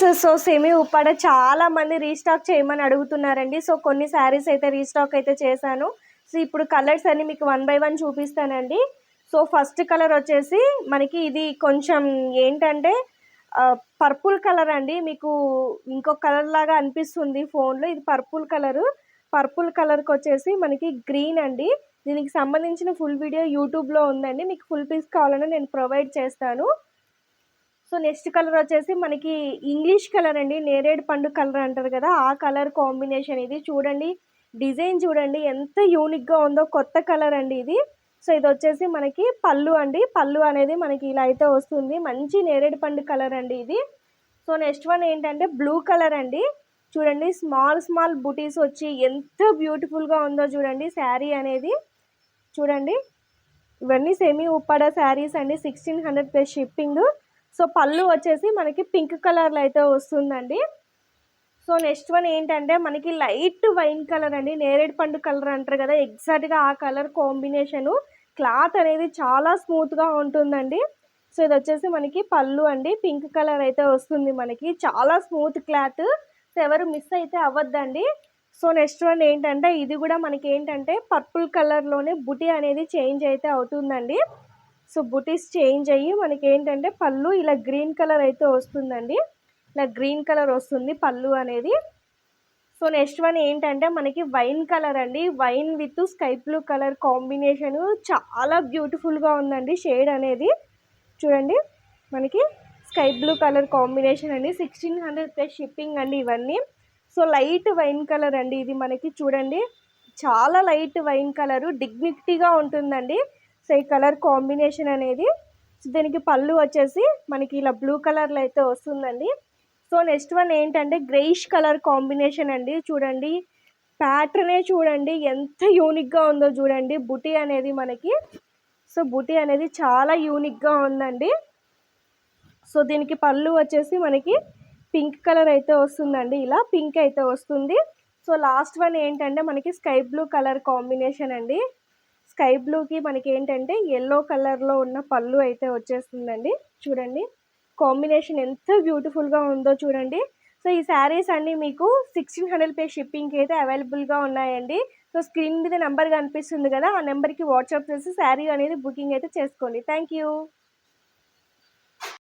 Friends so semi Uppada చాలా మంది restock చేయమని అడుగుతున్నారండి. సో కొన్ని శారీస్ అయితే రీస్టాక్ అయితే చేశాను. సో ఇప్పుడు కలర్స్ అన్ని మీకు వన్ బై వన్ చూపిస్తానండి. సో ఫస్ట్ కలర్ వచ్చేసి మనకి ఇది కొంచెం ఏంటంటే పర్పుల్ కలర్ అండి. మీకు ఇంకో కలర్ లాగా అనిపిస్తుంది ఫోన్లో. ఇది పర్పుల్ కలరు. పర్పుల్ కలర్కి వచ్చేసి మనకి గ్రీన్ అండి. దీనికి సంబంధించిన ఫుల్ వీడియో యూట్యూబ్లో ఉందండి. మీకు ఫుల్ పీస్ కావాలని నేను ప్రొవైడ్ చేస్తాను. సో నెక్స్ట్ కలర్ వచ్చేసి మనకి ఇంగ్లీష్ కలర్ అండి. నేరేడు పండు కలర్ అంటారు కదా ఆ కలర్ కాంబినేషన్ ఇది. చూడండి డిజైన్ చూడండి ఎంత యూనిక్గా ఉందో కొత్త కలర్ అండి ఇది. సో ఇది వచ్చేసి మనకి పళ్ళు అండి. పళ్ళు అనేది మనకి ఇలా అయితే వస్తుంది. మంచి నేరేడు పండు కలర్ అండి ఇది. సో నెక్స్ట్ వన్ ఏంటంటే బ్లూ కలర్ అండి. చూడండి స్మాల్ స్మాల్ బుటీస్ వచ్చి ఎంత బ్యూటిఫుల్గా ఉందో చూడండి శారీ అనేది. చూడండి ఇవన్నీ సెమీ ఉప్పాడ శారీస్ అండి. Sixteen hundred plus shipping so పళ్ళు వచ్చేసి మనకి పింక్ కలర్లో అయితే వస్తుందండి. సో నెక్స్ట్ వన్ ఏంటంటే మనకి లైట్ వైన్ కలర్ అండి. నేరేడు పండు కలర్ అంటారు కదా ఎగ్జాక్ట్గా ఆ కలర్ కాంబినేషను క్లాత్ అనేది చాలా స్మూత్గా ఉంటుందండి. సో ఇది వచ్చేసి మనకి పళ్ళు అండి. పింక్ కలర్ అయితే వస్తుంది మనకి. చాలా స్మూత్ క్లాత్. సో ఎవరు మిస్ అయితే అవ్వద్దండి. సో నెక్స్ట్ వన్ ఏంటంటే ఇది కూడా మనకి ఏంటంటే పర్పుల్ కలర్లోనే బుటీ అనేది చేంజ్ అయితే అవుతుందండి. సో బుటీస్ చేంజ్ అయ్యి మనకి ఏంటంటే పళ్ళు ఇలా గ్రీన్ కలర్ అయితే వస్తుందండి. ఇలా గ్రీన్ కలర్ వస్తుంది పళ్ళు అనేది. సో నెక్స్ట్ వన్ ఏంటంటే మనకి వైన్ కలర్ అండి. Wine with sky blue colour combination చాలా బ్యూటిఫుల్గా ఉందండి షేడ్ అనేది. చూడండి మనకి స్కై బ్లూ కలర్ కాంబినేషన్ అండి. సిక్స్టీన్ హండ్రెడ్ ప్లస్ షిప్పింగ్ అండి ఇవన్నీ. సో లైట్ వైన్ కలర్ అండి ఇది మనకి చూడండి. చాలా లైట్ వైన్ కలరు. డిగ్నిటీగా ఉంటుందండి. సో ఈ కలర్ కాంబినేషన్ అనేది సో దీనికి పళ్ళు వచ్చేసి మనకి ఇలా బ్లూ కలర్లో అయితే వస్తుందండి. సో నెక్స్ట్ వన్ ఏంటంటే గ్రేయిష్ కలర్ కాంబినేషన్ అండి. చూడండి ప్యాటర్నే చూడండి ఎంత యూనిక్గా ఉందో చూడండి. బుటీ అనేది మనకి సో బుటీ అనేది చాలా యూనిక్గా ఉందండి. సో దీనికి పళ్ళు వచ్చేసి మనకి పింక్ కలర్ అయితే వస్తుందండి. ఇలా పింక్ అయితే వస్తుంది. సో లాస్ట్ వన్ ఏంటంటే మనకి స్కై బ్లూ కలర్ కాంబినేషన్ అండి. స్కై బ్లూకి మనకి ఏంటంటే ఎల్లో కలర్లో ఉన్న పళ్ళు అయితే వచ్చేస్తుందండి. చూడండి. కాంబినేషన్ ఎంత బ్యూటిఫుల్గా ఉందో చూడండి. సో ఈ శారీస్ అన్నీ మీకు సిక్స్టీన్ హండ్రెడ్ పే షిప్పింగ్కి అయితే అవైలబుల్గా ఉన్నాయండి. సో స్క్రీన్ మీద నెంబర్ కనిపిస్తుంది కదా ఆ నెంబర్కి వాట్సాప్ చేసి శారీ అనేది బుకింగ్ అయితే చేసుకోండి. Thank you